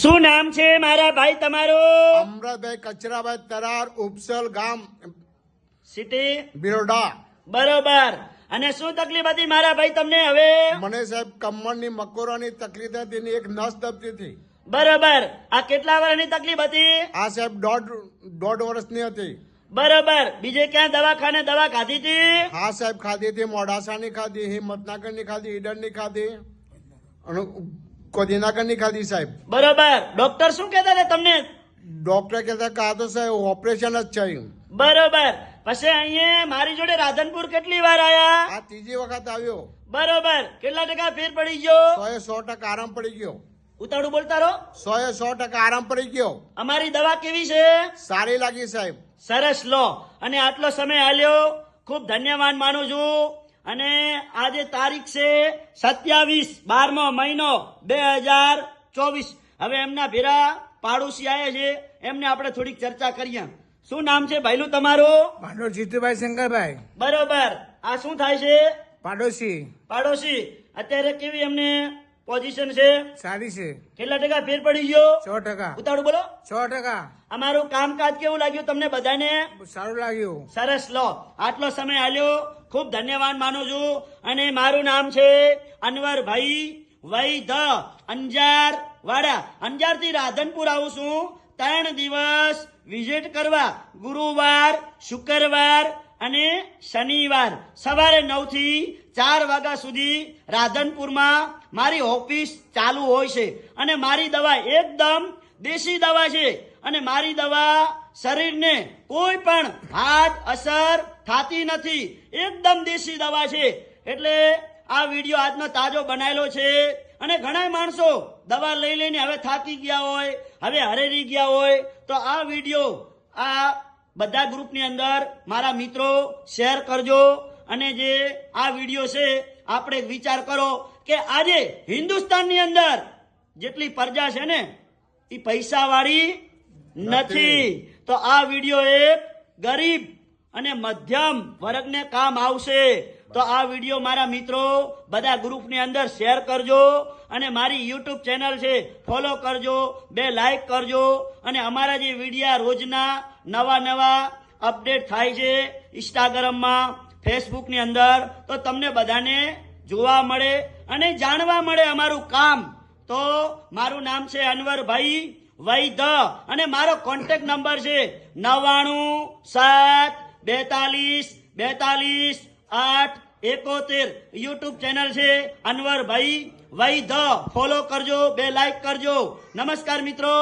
શું નામ છે મારા ભાઈ તમારું? અમરતભાઈ કચરાભાઈ તરાર ઉપસલ ગામ સિટી? બિરોડા. બરોબર. અને શું તકલીફ હતી મારા ભાઈ તમને હવે? મને સાહેબ કમરની મકોરાની તકલીફ હતી ને એક નસ દબતી હતી. બરોબર. આ કેટલા વર્ષની તકલીફ હતી? આ સાહેબ દોઢ દોઢ વર્ષની હતી. બરોબર. બીજે ક્યાં દવાખાને દવા ખાધી હતી? હા સાહેબ ખાધી હતી મોડાસાની ખાધી હિંમતનગરની ખાધી ઈડરની ખાધી. અને કોદીનાગરની ખાધી સાહેબ. બરોબર. ડોક્ટર શું કહેતા હતા તમને? ડોક્ટર કહેતા કે આ તો સાહેબ ઓપરેશન જ છે બરોબર. પછી અહીંયા મારી જોડે રાધનપુર કેટલી વાર આયા? આ ત્રીજી વખત આવ્યો. બરોબર. કેટલા ટકા ફેર પડી ગયો? સો એ સો ટકા આરામ પડી ગયો. ઉતાળું બોલતા રહો. સો એ સો ટકા આરામ પડી ગયો. અમારી દવા કેવી છે? સારી લાગી સાહેબ. સરસ લો. અને આટલો સમય આલ્યો. ખૂબ ધન્યવાદ માનું છું. અને આજે તારીખ છે સત્યાવીસ બારમો મહિનો બે હજાર ચોવીસ. હવે એમના ભેરા પાડોશી આવ્યા છે એમને આપણે થોડીક ચર્ચા કરીએ. શું નામ છે ભાઈલું તમારું? ભાંડો જીતુભાઈ શંકરભાઈ. બરોબર. આ શું થાય છે? પાડોશી. પાડોશી. અત્યારે કેવી એમને પોઝિશન છે? સારી છે. કેટલા ટકા ફેર પડી ગયો? સો ટકા. ઉતાળું બોલો. સો ટકા. અમારું કામકાજ કેવું લાગ્યું તમને બધાને? સારું લાગ્યું. સરસ. લો આટલો સમય આલ્યો. ખૂબ ધન્યવાદ માનું છું. અને મારું નામ છે અનવરભાઈ વૈધ અંજાર વાડા અંજારથી રાધનપુર આવું છું. ત્રણ દિવસ વિઝિટ કરવા. ગુરુવાર શુક્રવાર અને શનિવાર. સવારે નવથી ચાર વાગ્યા સુધી રાધનપુરમાં મારી ઓફિસ ચાલુ હોય છે અને મારી દવા એકદમ દેશી દવા છે અને મારી દવા શરીરને કોઈ પણ હાથ, અસર થતી નથી. એકદમ દેશી દવા છે. એટલે આ વીડિયો આજનો તાજો બનાવેલો છે અને ઘણા માણસો દવા લઈ લઈને હવે થાકી ગયા હોય, હવે હરેરી ગયા હોય, તો આ વીડિયો આ બધા ગ્રુપની અંદર મારા મિત્રો શેર કરજો અને જે આ વીડિયો છે આપણે વિચાર કરો કે આજે હિન્દુસ્તાનની અંદર જેટલી પ્રજા છે ને એ પૈસા વાળી નથી. તો આ વીડિયો એક ગરીબ અને મધ્યમ વર્ગને કામ આવશે. તો આ વીડિયો મારા મિત્રો બધા ગ્રુપની અંદર શેર કરજો અને મારી યુટ્યુબ ચેનલ છે ફોલો કરજો બે લાઈક કરજો અને અમારા જે વિડીયા રોજના નવા નવા અપડેટ થાય છે ઇન્સ્ટાગ્રામમાં ફેસબુકની અંદર તો તમને બધાને જોવા મળે અને જાણવા મળે અમારું કામ. તો મારું નામ છે અનવરભાઈ વૈધ અને મારો કોન્ટેક્ટ નંબર છે નવ્વાણું સાત બેતાલીસ બેતાલીસ આઠ એકોતેર. યુટ્યુબ ચેનલ છે અનવરભાઈ વૈધ ફોલો કરજો, બે લાઈક કરજો. નમસ્કાર મિત્રો.